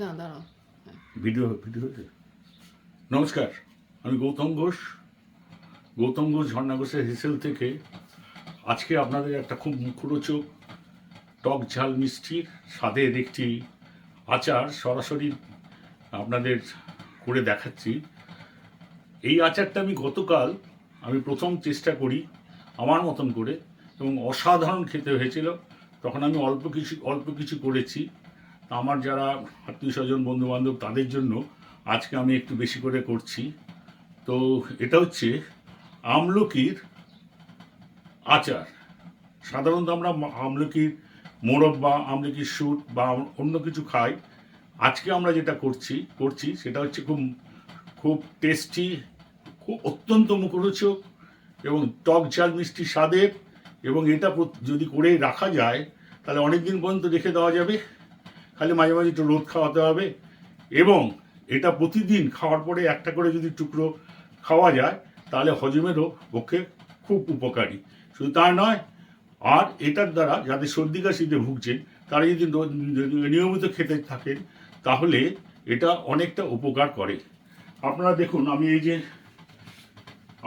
দাঁড়াও। Video video হয়েছে? নমস্কার আমি গৌতম ঘোষ। গৌতম ঘোষ ঝর্ণা ঘোষের হেসেল থেকে আজকে আপনাদের একটা খুব মুখরোচক টক ঝাল মিষ্টির স্বাদের একটি আচার সরাসরি আপনাদের করে দেখাচ্ছি। এই আচারটা আমি গতকাল আমি প্রথম চেষ্টা করি আমার মতন করে এবং অসাধারণ খেতে হয়েছিল। তখন আমি অল্প কিছু অল্প কিছু করেছি। আমার যারা আত্মীয় স্বজন বন্ধু বান্ধব তাদের জন্য আজকে আমি একটু বেশি করে করছি। তো এটা হচ্ছে আমলকির আচার। সাধারণত আমরা আমলকির মোরব বা আমলকির স্যুট বা অন্য কিছু খাই। আজকে আমরা যেটা করছি করছি সেটা হচ্ছে খুব খুব টেস্টি খুব অত্যন্ত মুখরোচক এবং টক ঝাল মিষ্টি স্বাদের এবং এটা যদি করে রাখা যায়, তাহলে অনেক দিন পর্যন্ত রেখে দেওয়া যাবে। খালি মাঝে মাঝে একটু রোদ খাওয়াতে হবে এবং এটা প্রতিদিন খাওয়ার পরে একটা করে যদি টুকরো খাওয়া যায়, তাহলে হজমেরও পক্ষে খুব উপকারী। শুধু তা নয়, আর এটার দ্বারা যাদের সর্দি কাশিতে ভুগছেন, তারা যদি নিয়মিত খেতে থাকেন, তাহলে এটা অনেকটা উপকার করে। আপনারা দেখুন, আমি এই যে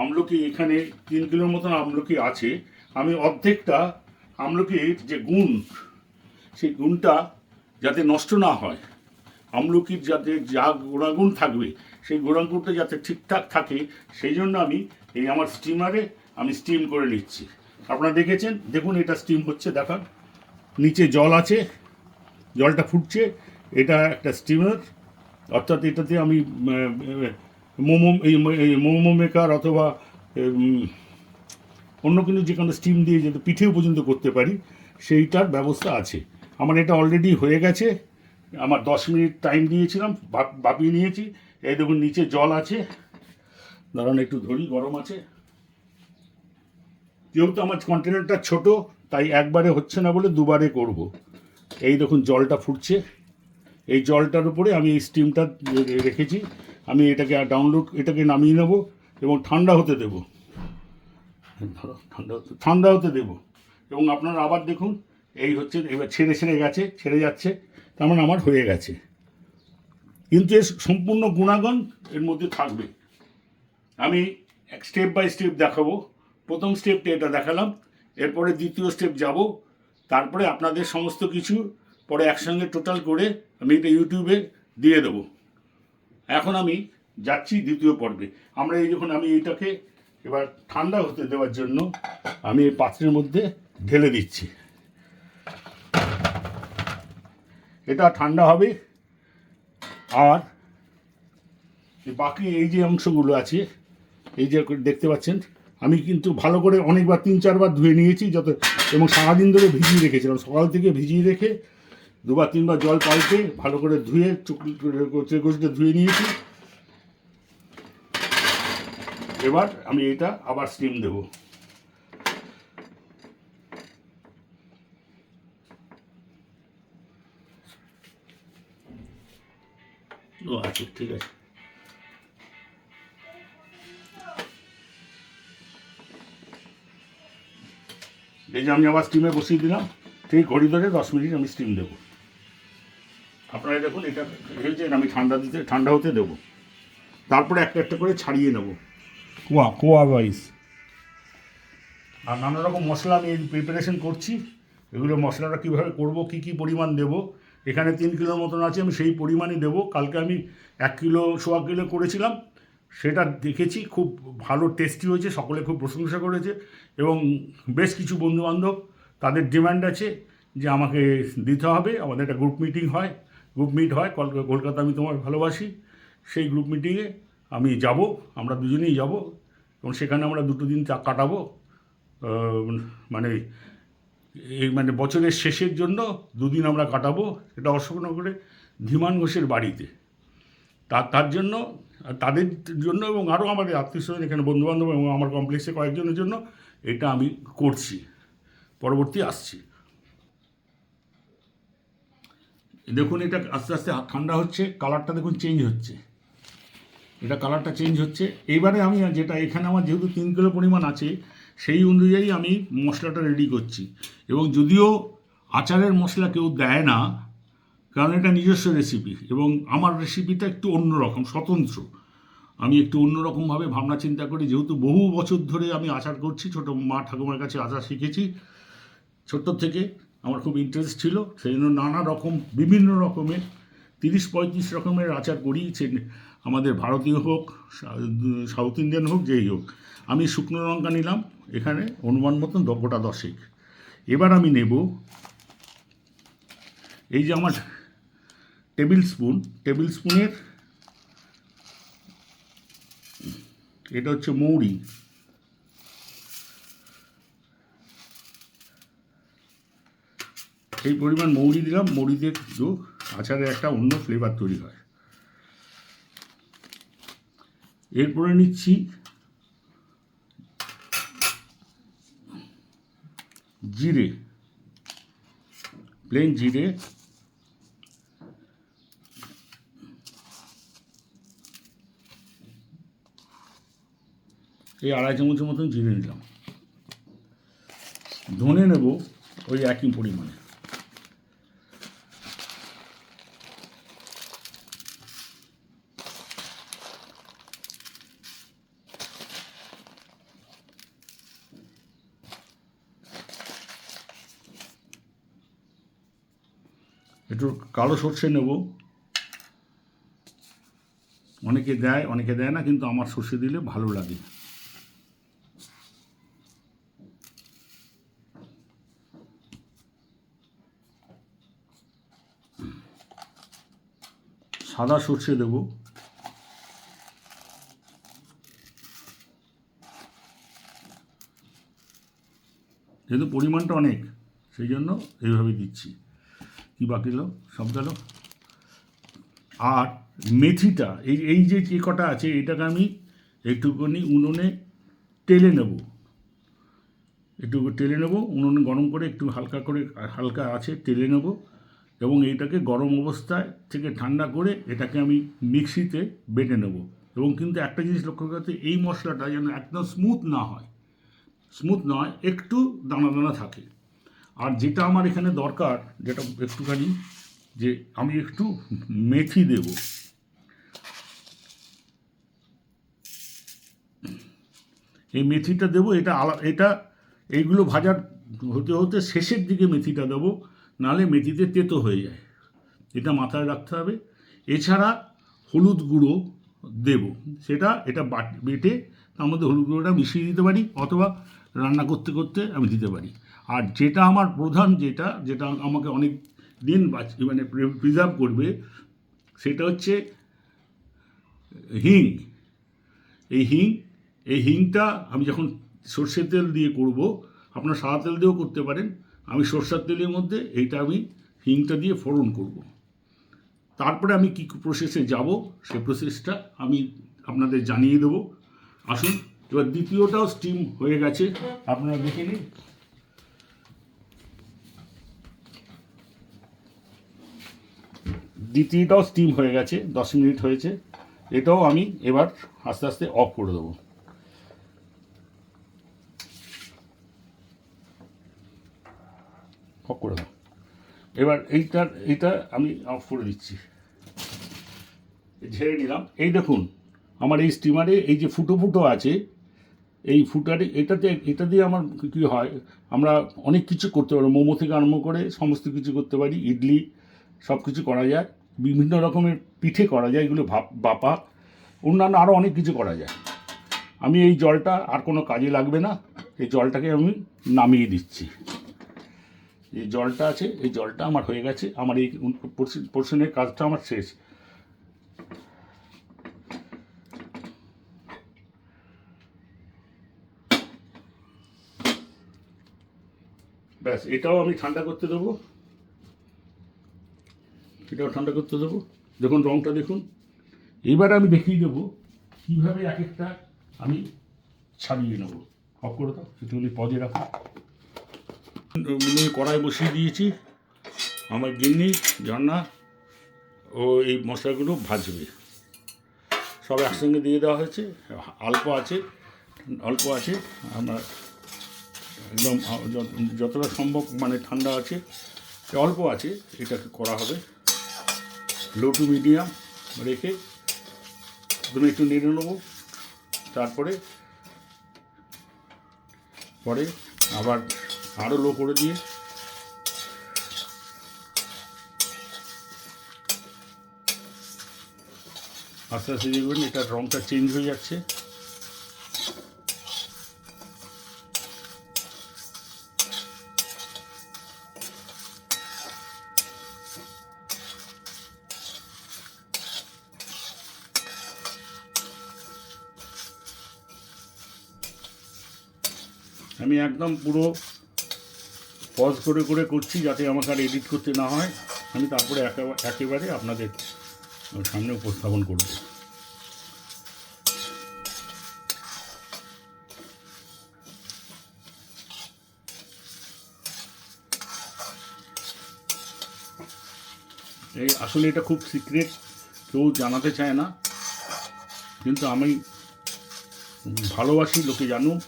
আমলকি এখানে তিন কিলোর মতন আমলকি আছে, আমি অর্ধেকটা আমলকির যে গুণ, সেই গুণটা যাতে নষ্ট না হয়। আমলকির যাতে যা গুণাগুণ থাকবে, সেই গুণাগুণটা যাতে ঠিকঠাক থাকে, সেই জন্য আমি এই আমার স্টিমারে আমি স্টিম করে নিচ্ছি। আপনারা দেখেছেন? দেখুন, এটা স্টিম হচ্ছে, দেখান। নিচে জল আছে, জলটা ফুটছে, এটা একটা স্টিমার অর্থাৎ এটাতে আমি মোমো, এই মোমো মেকার অথবা অন্য কোনো যে কোনো স্টিম দিয়ে যাতে পিঠেও পর্যন্ত করতে পারি, সেইটার ব্যবস্থা আছে। আমার এটা অলরেডি হয়ে গেছে। আমার দশ মিনিট টাইম দিয়েছিলাম ভাপিয়ে নিয়েছি। এই দেখুন, নিচে জল আছে। দাঁড়ান, একটু ধরি, গরম আছে। যেহেতু আমার কন্টেনারটা ছোট, তাই একবারে হচ্ছে না বলে দুবারে করব। এই দেখুন, জলটা ফুটছে। এই জলটার উপরে আমি এই স্টিমটা রেখেছি। আমি এটাকে ডাউনলোড এটাকে নামিয়ে নেব এবং ঠান্ডা হতে দেবো। ঠান্ডা হতে ঠান্ডা হতে দেবো। এবং আপনারা আবার দেখুন এই হচ্ছে, এবার ছেড়ে ছেড়ে গেছে, ছেড়ে যাচ্ছে, তার মানে আমার হয়ে গেছে। কিন্তু এর সম্পূর্ণ গুণাগুণ এর মধ্যে থাকবে। আমি এক স্টেপ বাই স্টেপ দেখাবো। প্রথম স্টেপটা এটা দেখালাম, এরপরে দ্বিতীয় স্টেপ যাব, তারপরে আপনাদের সমস্ত কিছু পরে একসঙ্গে টোটাল করে আমি এটা ইউটিউবে দিয়ে দেবো। এখন আমি যাচ্ছি দ্বিতীয় পর্বে। আমরা এই যখন আমি এটাকে এবার ঠান্ডা হতে দেওয়ার জন্য আমি এই পাত্রের মধ্যে ঢেলে দিচ্ছি। এটা ঠান্ডা হবে। আর বাকি এই যে অংশগুলো আছে, এই যে দেখতে পাচ্ছেন, আমি কিন্তু ভালো করে অনেকবার, তিন চারবার ধুয়ে নিয়েছি যত, এবং সারাদিন ধরে ভিজিয়ে রেখেছিলাম। সকাল থেকে ভিজিয়ে রেখে দুবার, তিনবার জল পাল্টে ভালো করে ধুয়ে চুকলে কচলে ধুয়ে নিয়েছি। এবার আমি এটা আবার স্টিম দেবো। ও আচ্ছা ঠিক আছে। এই যে আমি আবার স্টিমে বসিয়ে দিলাম ঠিক ঘড়ি ধরে দশ মিনিট আমি স্টিম দেবো। আপনারা দেখুন এটা হয়েছে আমি ঠান্ডা দিতে ঠান্ডা হতে দেবো। তারপরে একটা একটা করে ছাড়িয়ে নেব। কোয়া কোয়া ওয়াইজ আর নানা রকম মশলা আমি প্রিপারেশন করছি। এগুলো মশলাটা কীভাবে করব কি কি পরিমাণ দেব এখানে তিন কিলোর মতন আছে, আমি সেই পরিমাণই দেবো। কালকে আমি এক কিলো, সোয়া কিলো করেছিলাম। সেটা দেখেছি, খুব ভালো টেস্টি হয়েছে, সকলে খুব প্রশংসা করেছে এবং বেশ কিছু বন্ধুবান্ধব তাদের ডিমান্ড আছে যে আমাকে দিতে হবে। আমাদের একটা গ্রুপ মিটিং হয় গ্রুপ মিট হয়, কল- কলকাতা আমি তোমার ভালোবাসি। সেই গ্রুপ মিটিংয়ে আমি যাব, আমরা দুজনেই যাব এবং সেখানে আমরা দুটো দিন কাটাবো। মানে এই মানে বছরের শেষের জন্য দুদিন আমরা কাটাবো এটা অশোকনগরে ধীমান ঘোষের বাড়িতে। তার তার জন্য, তাদের জন্য এবং আরও আমাদের আত্মীয় স্বজন এখানে বন্ধুবান্ধব এবং আমার কমপ্লেক্সে কয়েকজনের জন্য এটা আমি করছি। পরবর্তী আসছি। দেখুন এটা আস্তে আস্তে ঠান্ডা হচ্ছে কালারটা দেখুন চেঞ্জ হচ্ছে। এটা কালারটা চেঞ্জ হচ্ছে। এইবারে আমি যেটা, এখানে আমার যেহেতু তিন কিলো পরিমাণ আছে সেই অনুযায়ী আমি মশলাটা রেডি করছি। এবং যদিও আচারের মশলা কেউ দেয় না, কারণ এটা নিজস্ব রেসিপি এবং আমার রেসিপিটা একটু অন্যরকম, স্বতন্ত্র। আমি একটু অন্যরকমভাবে ভাবনা চিন্তা করি, যেহেতু বহু বছর ধরে আমি আচার করছি, ছোটো মা ঠাকুমার কাছে আচার শিখেছি। ছোট্ট থেকে আমার খুব ইন্টারেস্ট ছিল, সেই জন্য নানা রকম, বিভিন্ন রকমের, তিরিশ পঁয়ত্রিশ রকমের আচার করি সে আমাদের ভারতীয় হোক, সাউথ ইন্ডিয়ান হোক, যেই হোক, আমি শুকনো লঙ্কা নিলাম, এখানে অনুমান মতন গোটা দশেক। এবার আমি নেব এই যে আমার টেবিল স্পুন। টেবিল স্পুনের এটা হচ্ছে মৌরি। এই পরিমাণ মৌরি দিলাম মৌরি দিয়ে কিন্তু আচারের একটা অন্য ফ্লেভার তৈরি হয়। এরপরে নিচ্ছি জিরে প্লেন জিরে। এই আড়াই চামচের মতন জিরে নিলাম। ধনে নেব ওই একই পরিমাণে একটু কালো সর্ষে নেব। অনেকে দেয় অনেকে দেয় না, কিন্তু আমার সর্ষে দিলে ভালো লাগে। সাদা সর্ষে দেব। যেহেতু পরিমাণটা অনেক, সেই জন্য এইভাবে দিচ্ছি। কি বাকি গেল সব গেল? আর মেথিটা, এই এই যে যে কটা আছে, এটাকে আমি একটুখানি উনুনে টেলে নেব। একটু টেলে নেব, উনুনে গরম করে একটু হালকা করে, হালকা আছে, টেলে নেব এবং এইটাকে গরম অবস্থায় থেকে ঠান্ডা করে এটাকে আমি মিক্সিতে বেটে নেব। এবং কিন্তু একটা জিনিস লক্ষ্য করতে এই মশলাটা যেন একদম স্মুথ না হয়। স্মুথ নয়, একটু দানা দানা থাকে। আর যেটা আমার এখানে দরকার, যেটা একটুখানি, যে আমি একটু মেথি দেব। এই মেথিটা দেবো, এটা আলা, এটা এইগুলো ভাজার হতে হতে শেষের দিকে মেথিটা দেবো নাহলে মেথিতে তেতো হয়ে যায়। এটা মাথায় রাখতে হবে। এছাড়া হলুদ গুঁড়ো দেব। সেটা, এটা বাট তার মধ্যে হলুদ গুঁড়োটা মিশিয়ে দিতে পারি, অথবা রান্না করতে করতে আমি দিতে পারি। আর যেটা আমার প্রধান যেটা যেটা আমাকে অনেক দিন মানে প্রিজার্ভ করবে, সেটা হচ্ছে হিং। এই হিং, এই হিংটা আমি যখন সর্ষের তেল দিয়ে করব, আপনার সাদা তেল দিয়েও করতে পারেন, আমি সর্ষের তেলের মধ্যে এইটা আমি হিংটা দিয়ে ফোড়ন করব। তারপরে আমি কী প্রসেসে যাব, সে প্রসেসটা আমি আপনাদের জানিয়ে দেবো। আসুন, এবার দ্বিতীয়টাও স্টিম হয়ে গেছে, আপনারা দেখে নিন। দ্বিতীয়টাও স্টিম হয়ে গেছে, দশ মিনিট হয়েছে। এটাও আমি এবার আস্তে আস্তে অফ করে দেবো। অফ করে দেবো। এবার এইটার এইটা আমি অফ করে দিচ্ছি। ঝেড়ে নিলাম। এই দেখুন, আমার এই স্টিমারে এই যে ফুটো ফুটো আছে, এই ফুটারে এটাতে, এটা দিয়ে আমার কী হয়, আমরা অনেক কিছু করতে পারি। মোমো থেকে আরম্ভ করে সমস্ত কিছু করতে পারি, ইডলি সব কিছু করা যায়। বিভিন্ন রকমের পিঠে করা যায়, এগুলো ভাপ, বাপা। অন্যান্য আরও অনেক কিছু করা যায়। আমি এই জলটা আর কোনো কাজে লাগবে না। এই জলটাকে আমি নামিয়ে দিচ্ছি। এই জলটা আছে, এই জলটা আমার হয়ে গেছে। আমার এই পোর্শনের কাজটা আমার শেষ। ব্যাস, এটাও আমি ঠান্ডা করতে দেবো। এটাও ঠান্ডা করতে দেবো। দেখুন রঙটা দেখুন। এবার আমি দেখিয়ে দেবো কীভাবে এক একটা আমি ছাড়িয়ে নেব। অফ করে দাও একটুখানি পদে রাখো। কড়াই বসিয়ে দিয়েছি। আমার গিন্নি ঝর্ণা ও এই মশলাগুলো ভাজবে। সব একসঙ্গে দিয়ে দেওয়া হয়েছে। অল্প আছে অল্প আছে। আমরা একদম, যতটা সম্ভব মানে ঠান্ডা আছে, অল্প আছে, এটাকে করা হবে। লো টু মিডিয়াম রেখে প্রথমে একটু নেড়ে নেব, তারপরে পরে আবার আরও লো করে দিয়ে আস্তে আস্তে দেখবেন এটার রঙটা চেঞ্জ হয়ে যাচ্ছে। আমি একদম পুরো পজ করে করে করছি যাতে আমাকে আর এডিট করতে না হয়। আমি তারপরে একেবা- একেবারে আপনাদের সামনে উপস্থাপন করব। এই আসলে এটা খুব সিক্রেট কেউ জানাতে চায় না। কিন্তু আমি ভালোবাসি লোকে জানুক।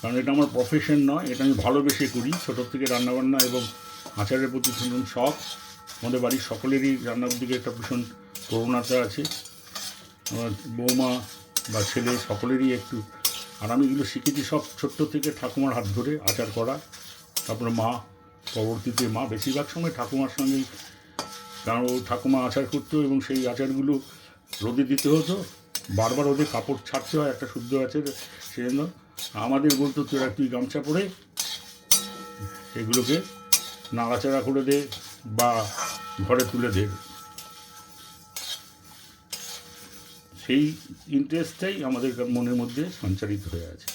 কারণ এটা আমার প্রফেশন নয়, এটা আমি ভালোবেসে করি। ছোটোর থেকে রান্নাবান্না এবং আচারের প্রতি ভীষণ শখ। আমাদের বাড়ির সকলেরই রান্নার দিকে একটা ভীষণ প্রবণতা আছে। আমার বৌমা বা ছেলে সকলেরই একটু, আর আমি এগুলো শিখেছি সব ছোট্ট থেকে ঠাকুমার হাত ধরে আচার করা। তারপরে মা, পরবর্তীতে মা, বেশিরভাগ সময় ঠাকুমার সঙ্গেই কারণ ও ঠাকুমা আচার করতো এবং সেই আচারগুলো রোদে দিতে হতো। বারবার ওদের কাপড় ছাড়তে হয়, একটা শুদ্ধ আছে সেজন্য আমাদের বলতো, তোরা তুই গামছা পরে এগুলোকে নাড়াচাড়া করে দে বা ঘরে তুলে দে। সেই ইন্টারেস্টটাই আমাদের মনের মধ্যে সঞ্চারিত হয়ে আছে।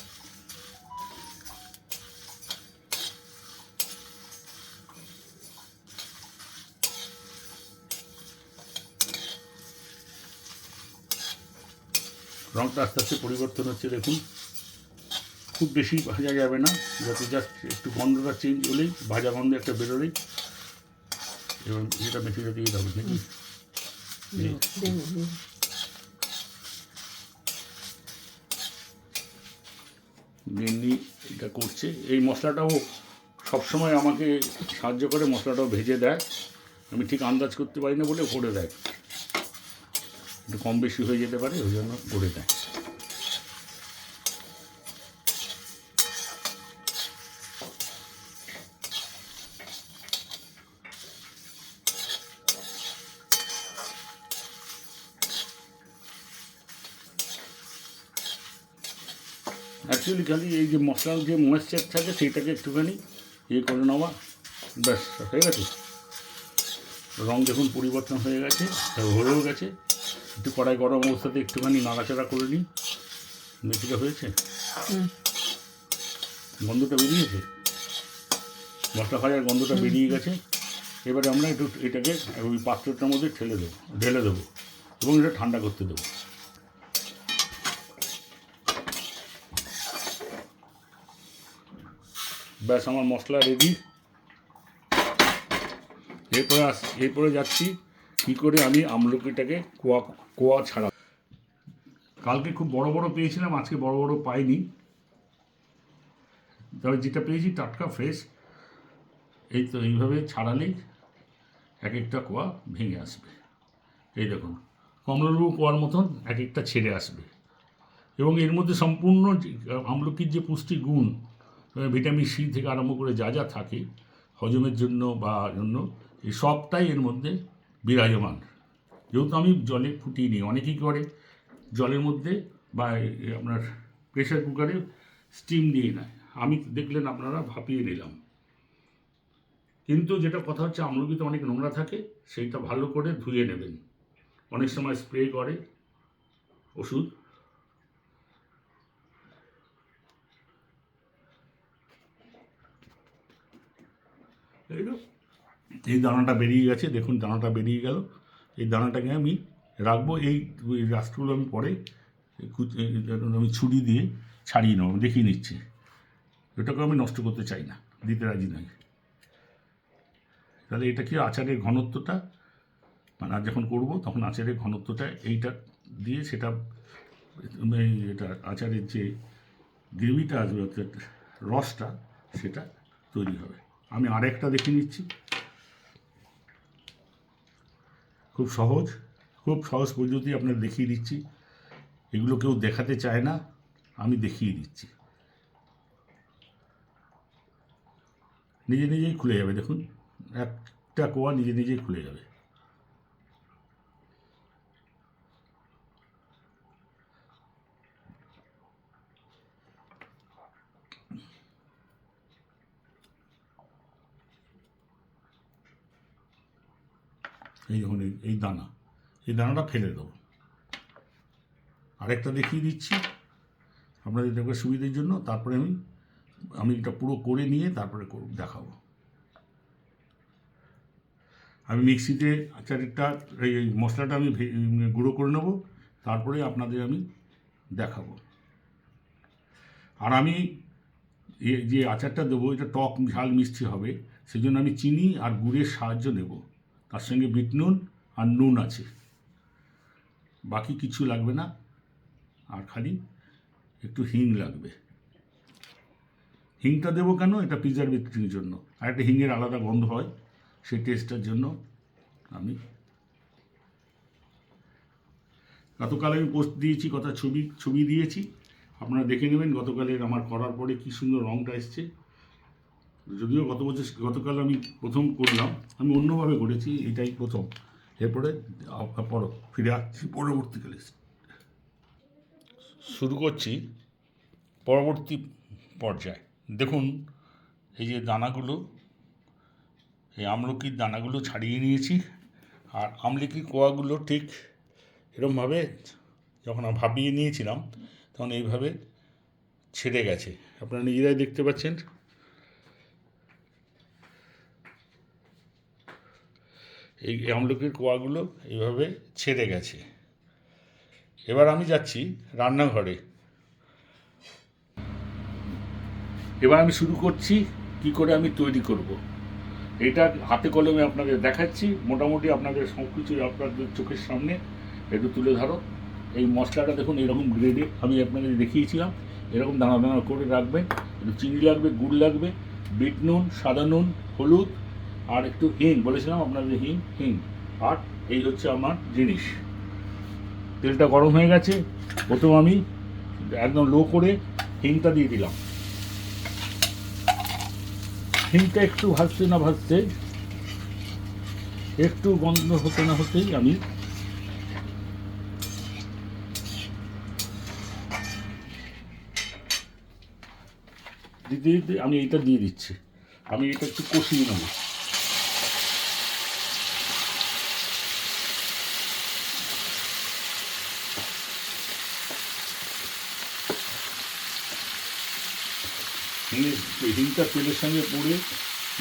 রঙটা আস্তে আস্তে পরিবর্তন হচ্ছে, দেখুন। খুব বেশি ভাজা যাবে না, যাতে জাস্ট একটু গন্ধটা চেঞ্জ হলেই ভাজা গন্ধ একটা বেরোলেই এবং এটা মেথি দিয়ে দেবে, নাকি? মেনলি এটা করছে। এই মশলাটাও সবসময় আমাকে সাহায্য করে, মশলাটাও ভেজে দেয়। আমি ঠিক আন্দাজ করতে পারি না বলে করে দেয়। একটু কম বেশি হয়ে যেতে পারে, ওই জন্য করে দেয়। খালি এই যে মশলার যে ময়েশ্চার থাকে সেইটাকে একটুখানি ইয়ে করে নেওয়া। ব্যাস হয়ে গেছে। রং দেখুন পরিবর্তন হয়ে গেছে হয়েও গেছে। একটু কড়াই গরম অবস্থাতে একটুখানি নাড়াচাড়া করে নিই মেথিটা হয়েছে। গন্ধটা বেরিয়েছে? মশলা ভাজার গন্ধটা বেরিয়ে গেছে। এবারে আমরা একটু এটাকে ওই পাত্রটার মধ্যে ঠেলে দেবো ঢেলে দেবো এবং এটা ঠান্ডা করতে দেবো। ব্যাস, আমার মশলা রেডি এরপরে আস, এরপরে যাচ্ছি কী করে আমি আমলকিটাকে কোয়া কোয়া ছাড়া। কালকে খুব বড় বড় পেয়েছিলাম, আজকে বড় বড় পাইনি। তবে যেটা পেয়েছি, টাটকা ফ্রেশ এই তো এইভাবে ছাড়ালেই এক একটা কোয়া ভেঙে আসবে। এই দেখুন, কমলালেবু কোয়ার মতন এক একটা ছেড়ে আসবে। এবং এর মধ্যে সম্পূর্ণ আমলকির যে পুষ্টি গুণ ভিটামিন সি থেকে আরম্ভ করে যা যা থাকে, হজমের জন্য বা জন্য এই সবটাই এর মধ্যে বিরাজমান। যেহেতু আমি জলে ফুটিয়ে নিই, অনেকেই করে জলের মধ্যে বা আপনার প্রেশার কুকারে স্টিম দিয়ে নেয়। আমি দেখলেন আপনারা ভাপিয়ে নিলাম। কিন্তু যেটা কথা হচ্ছে, আমলকিতে অনেক নোংরা থাকে, সেইটা ভালো করে ধুয়ে নেবেন। অনেক সময় স্প্রে করে ওষুধ। এই দানাটা বেরিয়ে গেছে, দেখুন দানাটা বেরিয়ে গেল। এই দানাটাকে আমি রাখব, এই ওই রাস্টগুলো আমি পরে আমি ছুরি দিয়ে ছাড়িয়ে নেব, দেখিয়ে নিচ্ছি। এটাকে আমি নষ্ট করতে চাই না, দিতে রাজি নই। তাহলে এটা কি আচারের ঘনত্বটা? মানে আর যখন করব তখন আচারের ঘনত্বটা এইটা দিয়ে সেটা এই এটা আচারের যে গ্রেভিটা আসবে, অর্থাৎ রসটা, সেটা তৈরি হবে। আমি আরেকটা দেখে নিচ্ছি। খুব সহজ খুব সহজ পদ্ধতি আপনার দেখিয়ে দিচ্ছি। এগুলো কেউ দেখাতে চায় না, আমি দেখিয়ে দিচ্ছি। নিজে নিজেই খুলে যাবে, দেখুন। একটা কোয়া নিজে নিজেই খুলে যাবে। এই দেখুন, এই- দানা। এই দানাটা ফেলে দেবো। আরেকটা দেখিয়ে দিচ্ছি। আপনাদের দেখবে সুবিধের জন্য, তারপরে আমি আমি এটা পুরো করে নিয়ে তারপরে দেখাবো। আমি মিক্সিতে আচারেরটা এই মশলাটা আমি গুঁড়ো করে নেব, তারপরে আপনাদের আমি দেখাবো। আর আমি যে আচারটা দেবো, এটা টক, ঝাল মিষ্টি হবে সেই জন্য আমি চিনি আর গুড়ের সাহায্য নেব। তার সঙ্গে বিট নুন আর নুন আছে। বাকি কিছু লাগবে না, আর খালি একটু হিং লাগবে। হিংটা দেবো কেন? এটা প্রিজারভেটিভের জন্য। আর একটা হিংয়ের আলাদা গন্ধ হয় সেই টেস্টটার জন্য আমি গতকাল আমি পোস্ট দিয়েছি, কথা ছবি ছবি দিয়েছি। আপনারা দেখে নেবেন গতকালের আমার করার পরে কি সুন্দর রঙটা এসছে। যদিও গত বছর, গতকাল আমি প্রথম করলাম, আমি অন্যভাবে করেছি, এটাই প্রথম। এরপরে পর ফিরে আসছি পরবর্তীকালে শুরু করছি পরবর্তী পর্যায়। দেখুন, এই যে দানাগুলো, এই আমলকির দানাগুলো ছাড়িয়ে নিয়েছি, আর আমলকির কোয়াগুলো ঠিক এরকমভাবে যখন ভাবিয়ে নিয়েছিলাম, তখন এইভাবে ছেড়ে গেছে। আপনারা নিজেরাই দেখতে পাচ্ছেন এই আমলকির কোয়াগুলো এইভাবে ছেড়ে গেছে। এবার আমি যাচ্ছি রান্নাঘরে। এবার আমি শুরু করছি কি করে আমি তৈরি করব। এটা হাতে কলমে আপনাদের দেখাচ্ছি। মোটামুটি আপনাদের সব কিছু আপনাদের চোখের সামনে একটু তুলে ধরো। এই মশলাটা দেখুন, এরকম গ্রেডে আমি আপনাদের দেখিয়েছিলাম। এরকম দানা দানা করে রাখবেন। একটু চিনি লাগবে, গুড় লাগবে। বিট নুন, সাদা নুন, হলুদ আর একটু হিং, বলেছিলাম আপনাদের হিং হিং। আর এই হচ্ছে আমার জিনিস। তেলটা গরম হয়ে গেছে, প্রথম আমি একদম লো করে হিংটা দিয়ে দিলাম। হিংটা একটু ভাজতে না ভাজতে, একটু গন্ধ হতে না হতেই আমি দিতে দিতে আমি এইটা দিয়ে দিচ্ছি। আমি এটা একটু কষিয়ে নেব। হিঙে হিংটা তেলের সঙ্গে পড়ে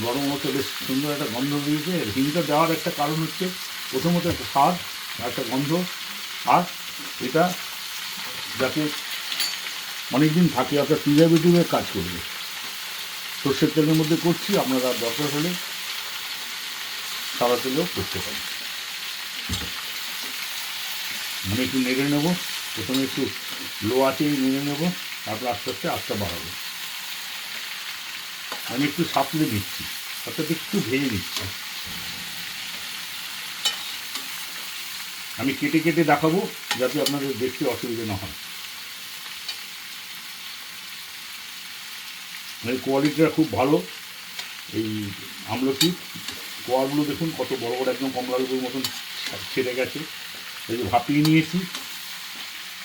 গরম হতে বেশ সুন্দর একটা গন্ধ দিয়েছে হিংটা দেওয়ার একটা কারণ হচ্ছে প্রথমত একটা স্বাদ একটা গন্ধ। আর এটা যাতে অনেকদিন থাকে, আপনার প্রিজারভেটিভের কাজ করবে। সর্ষের তেলের মধ্যে করছি, আপনারা দরকার হলে সাদা তেলেও করতে পারেন। আমি একটু নেড়ে নেব। প্রথমে একটু লো আঁচেই নেড়ে নেব, তারপর আস্তে আস্তে আস্তে বাড়াবো। আমি একটু সাপলে দিচ্ছি, অর্থাৎ একটু ভেজে দিচ্ছি। আমি কেটে কেটে দেখাবো যাতে আপনাদের দেখতে অসুবিধা না হয়। এই কোয়ালিটিটা খুব ভালো, এই আমলকি। কোয়াগুলো দেখুন, কত বড় বড়, একদম কমলা লেবুর মতন ছেড়ে গেছে। এই যে ভাপিয়ে নিয়েছি।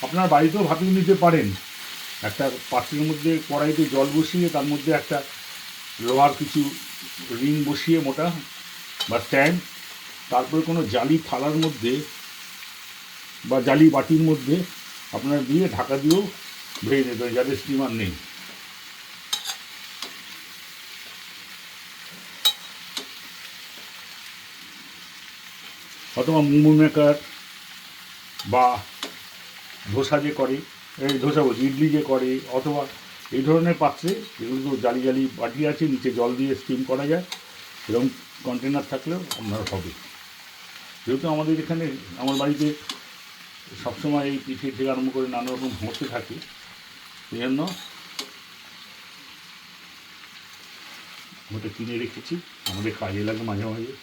আপনার বাড়িতেও ভাপিয়ে নিতে পারেন। একটা পাত্রের মধ্যে কড়াইতে জল বসিয়ে তার মধ্যে একটা লোহার কিছু রিং বসিয়ে মোটা বা স্ট্যান্ড তারপরে কোনো জালি থালার মধ্যে বা জালি বাটির মধ্যে আপনার দিয়ে ঢাকা দিয়েও ভেজে নিতে হবে যাদের স্টিমার নেই। অথবা মোমো মেকার বা ধোসা যে করে, এই ধোসা বলছি, ইডলি যে করে, অথবা এই ধরনের পাত্রে যেগুলো জালি জালি বাটি আছে, নিচে জল দিয়ে স্টিম করা যায়। এরকম কন্টেনার থাকলেও আপনার হবে। যেহেতু আমাদের এখানে, আমার বাড়িতে সবসময় এই পিঠে থেকে আরম্ভ করে নানা রকম হতে থাকে সেই জন্য ওটা কিনে রেখেছি। আমাদের কাজে লাগে মাঝে মাঝে।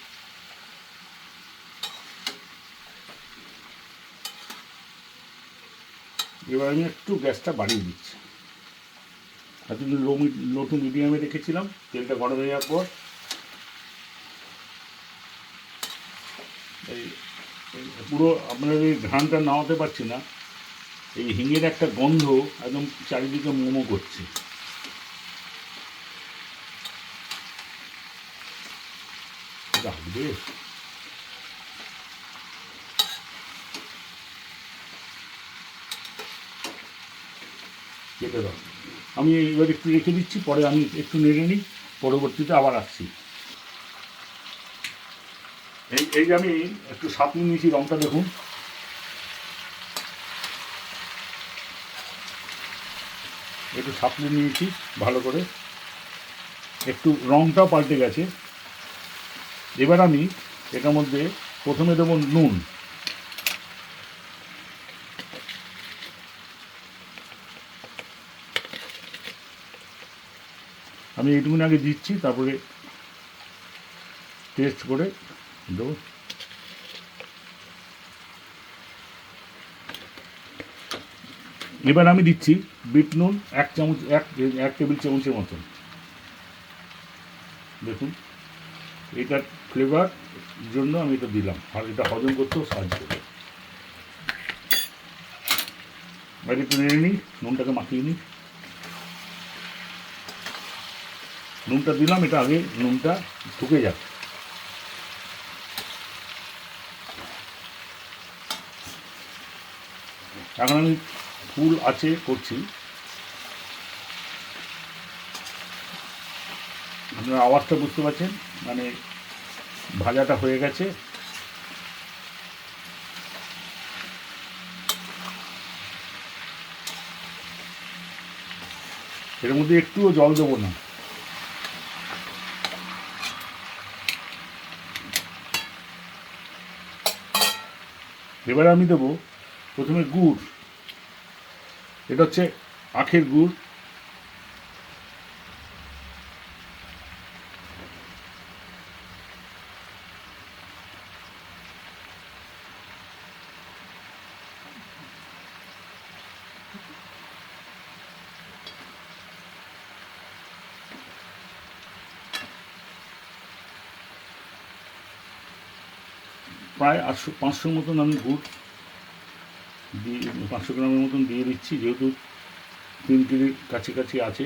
এবার আমি একটু গ্যাসটা বাড়িয়ে দিচ্ছি। এতদিন লো লো টু মিডিয়ামে রেখেছিলাম, তেলটা গরম হয়ে যাওয়ার পর। পুরো আপনার এই ঘ্রাণটা নামাতে পারছি না। এই হিঙের একটা গন্ধ একদম চারিদিকে মোমো করছে। রাখবে কেটে দাও। আমি এবার একটু রেখে দিচ্ছি, পরে আমি একটু নেড়ে নিই, পরবর্তীতে আবার আসছি। এই এই আমি একটু সাপনি নিয়েছি রঙটা দেখুন। একটু সাপনি নিয়েছি, ভালো করে। একটু রঙটাও পাল্টে গেছে। এবার আমি এটার মধ্যে প্রথমে দেবো নুন। আমি এইটুকুন আগে দিচ্ছি, তারপরে টেস্ট করে দেবো। এবার আমি দিচ্ছি বিট নুন, এক চামচ, এক এক টেবিল চামচের মতন। দেখুন, এটার ফ্লেভার জন্য আমি এটা দিলাম, আর এটা হজম করতেও সাহায্য করে এবার একটু নেড়ে নিই, নুনটাকে মাখিয়ে নিই। নুনটা দিলাম, এটা আগে নুনটা ঢুকে যাক। এখন আমি ফুল আছে করছি। আপনারা আওয়াজটা বুঝতে পারছেন? মানে ভাজাটা হয়ে গেছে। এর মধ্যে একটুও জল দেবো না। এবারে আমি দেবো প্রথমে গুড়। এটা হচ্ছে আখের গুড়। প্রায় আটশো, পাঁচশোর মতন আমি গুড় দিয়ে, পাঁচশো গ্রামের মতন দিয়ে দিচ্ছি, যেহেতু তিন কেজির কাছাকাছি আছে।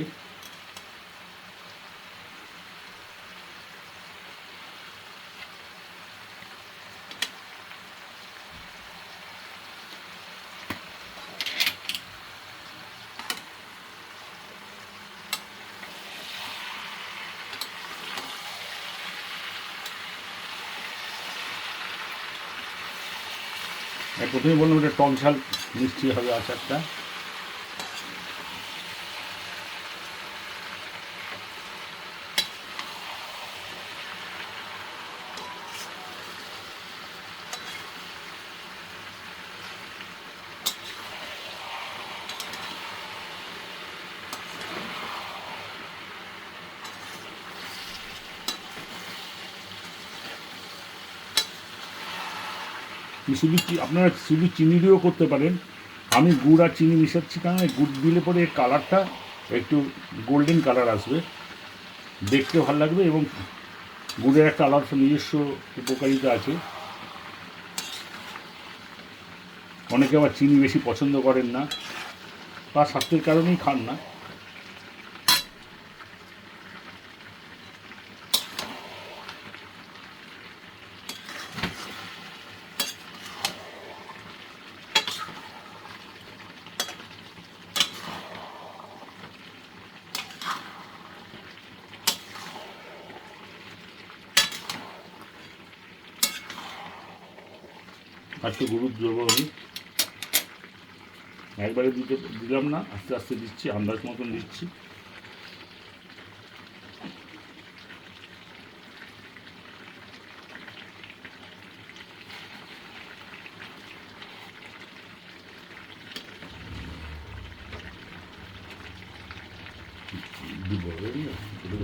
আর প্রথমে বললাম এটা টক ঝাল মিষ্টি হবে আচারটা। শুধু আপনারা শুধু চিনি দিয়েও করতে পারেন। আমি গুড় আর চিনি মিশাচ্ছি কারণ গুড় দিলে পরে এর কালারটা একটু গোল্ডেন কালার আসবে। দেখতে ভালো লাগবে এবং গুড়ের একটা আলাদা নিজস্ব উপকারিতা আছে। অনেকে আবার চিনি বেশি পছন্দ করেন না। বা স্বাস্থ্যের কারণেই খান না। আজকে গরুর দেবো আমি। একবারে দিতে দিলাম না আস্তে আস্তে দিচ্ছি আন্দাজ মতন দিচ্ছি দিব এই না, দিব।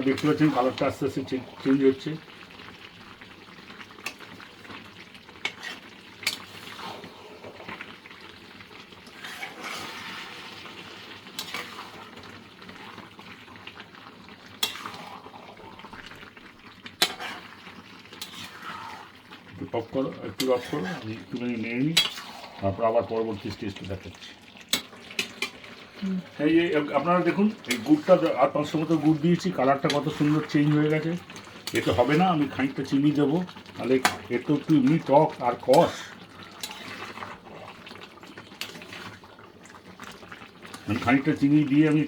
আপনারা দেখতে পাচ্ছেন কালারটা আস্তে আস্তে চেঞ্জ হচ্ছে। একটু করো, একটু রস করো, আমি একটুখানি নিয়ে নিই, তারপর আবার পরবর্তী স্টেজটা দেখাচ্ছি। এই যে আপনারা দেখুন, এই গুড়টা আর পাঁচশো মতো গুড় দিয়েছি, কালারটা কত সুন্দর চেঞ্জ হয়ে গেছে। এতে হবে না, আমি খানিকটা চিনি দেবো তাহলে এর তো একটু এমনি টক আর কষ। খানিকটা চিনি দিয়ে আমি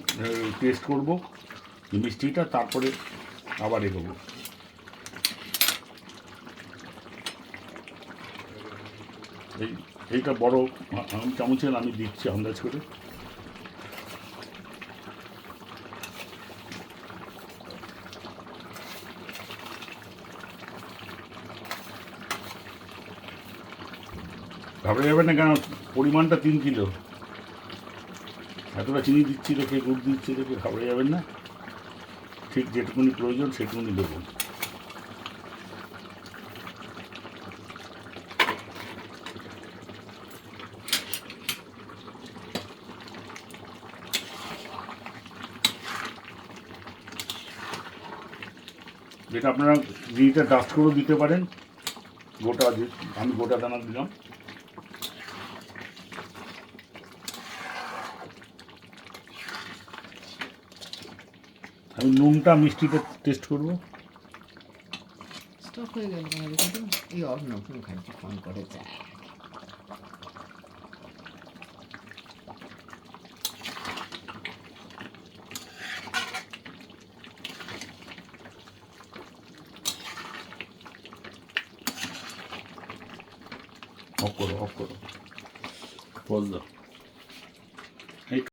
টেস্ট করব মিষ্টিটা, তারপরে আবার এগোবো। এই, এইটা বড় চামচের আমি দিচ্ছি আন্দাজ করে। ঘাবড়ে যাবে না কেন? পরিমাণটা তিন কিলো। এতটা চিনি দিচ্ছি দেখে গুড় দিচ্ছি দেখে ঘাবড়ে যাবেন না। ঠিক যেটুকুনি প্রয়োজন, সেটুকুনি দেবো। যেটা আপনারা জিনিসটা ডাস্ট করেও দিতে পারেন, গোটা আমি গোটা দানা দিলাম। নুনটা মিষ্টিতে টেস্ট করব। স্টক হয়ে গেল এই দেখো তো এই ফোন করে যায়।